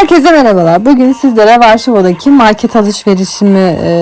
Herkese merhabalar. Bugün sizlere Varşova'daki market alışverişimi e,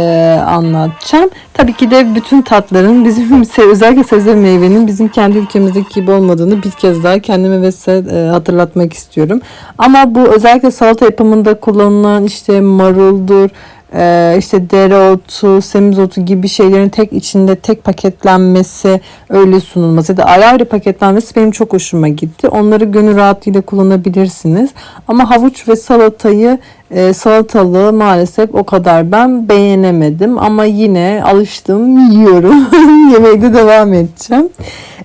anlatacağım. Tabii ki de bütün tatların bizim özellikle sebze meyvenin bizim kendi ülkemizdeki gibi olmadığını bir kez daha kendime ve size e, hatırlatmak istiyorum. Ama bu özellikle salata yapımında kullanılan işte maruldur, e, işte dereotu, semizotu gibi şeylerin tek içinde tek paketlenmesi, öyle sunulması ya da ayrı ayrı paketlenmesi benim çok hoşuma gitti. Onları gönül rahatlığıyla kullanabilirsiniz. Ama havuç ve salatayı e, salatalığı maalesef o kadar ben beğenemedim ama yine alıştım yiyorum. Yemekte devam edeceğim.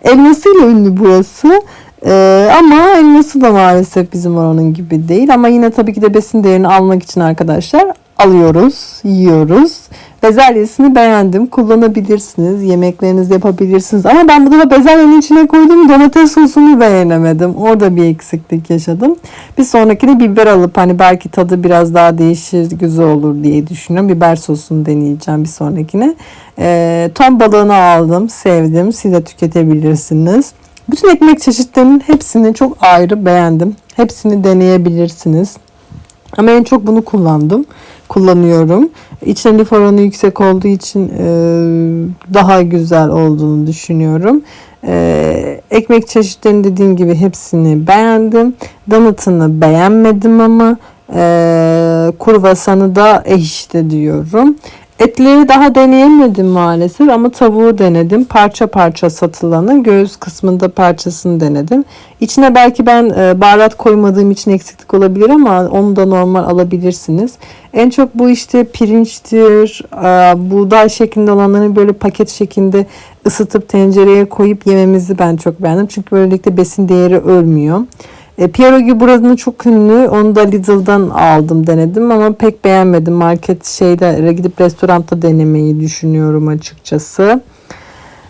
Elmasıyla ünlü burası. Ee, ama elması da maalesef bizim oranın gibi değil. Ama yine tabii ki de besin değerini almak için arkadaşlar alıyoruz, yiyoruz. Bezelyesini beğendim. Kullanabilirsiniz. Yemeklerinizde yapabilirsiniz. Ama ben burada da bezelyenin içine koyduğum domates sosunu beğenemedim. Orada bir eksiklik yaşadım. Bir sonrakine biber alıp hani belki tadı biraz daha değişir, güzel olur diye düşünüyorum. Biber sosunu deneyeceğim bir sonrakine. Ee, ton balığını aldım. Sevdim. Siz de tüketebilirsiniz. Bütün ekmek çeşitlerinin hepsini çok ayrı beğendim. Hepsini deneyebilirsiniz. Ama en çok bunu kullandım. Kullanıyorum. İçine lif oranı yüksek olduğu için e, daha güzel olduğunu düşünüyorum. E, ekmek çeşitlerini dediğim gibi hepsini beğendim. Donut'ını beğenmedim ama e, kurvasanı da eh diyorum. Etleri daha deneyemedim maalesef ama tavuğu denedim. Parça parça satılanı. Göğüs kısmında parçasını denedim. İçine belki ben e, baharat koymadığım için eksiklik olabilir ama onu da normal alabilirsiniz. En çok bu işte pirinçtir, e, buğday şeklinde olanların böyle paket şeklinde ısıtıp tencereye koyup yememizi ben çok beğendim. Çünkü böylelikle besin değeri ölmüyor. E, Pierogi buranın çok ünlü. Onu da Lidl'dan aldım denedim ama pek beğenmedim. Market şeyde gidip restoranda denemeyi düşünüyorum açıkçası.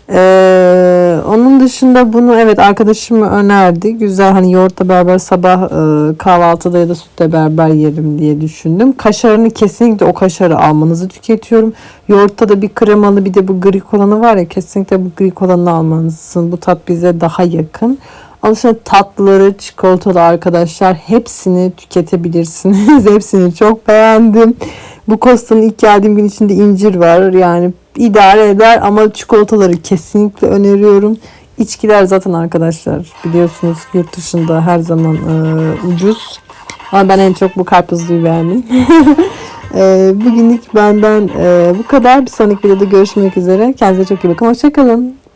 Ee, onun dışında bunu evet arkadaşım önerdi. Güzel hani yoğurtla beraber sabah e, kahvaltıda ya da sütle beraber yerim diye düşündüm. Kaşarını kesinlikle o kaşarı almanızı tüketiyorum. Yoğurtta da bir kremalı bir de bu gri kolanı var ya kesinlikle bu gri kolanı almanızsın. Bu tat bize daha yakın. Alışın tatlıları, çikolatalı arkadaşlar hepsini tüketebilirsiniz. hepsini çok beğendim. Bu Costa'nın ilk geldiğim gün içinde incir var. Yani idare eder ama çikolataları kesinlikle öneriyorum. İçkiler zaten arkadaşlar biliyorsunuz yurt dışında her zaman e, ucuz. Ama ben en çok bu karpuzluyu beğendim. e, bugünlük benden e, bu kadar. Bir sonraki videoda görüşmek üzere. Kendinize çok iyi bakın. Hoşçakalın.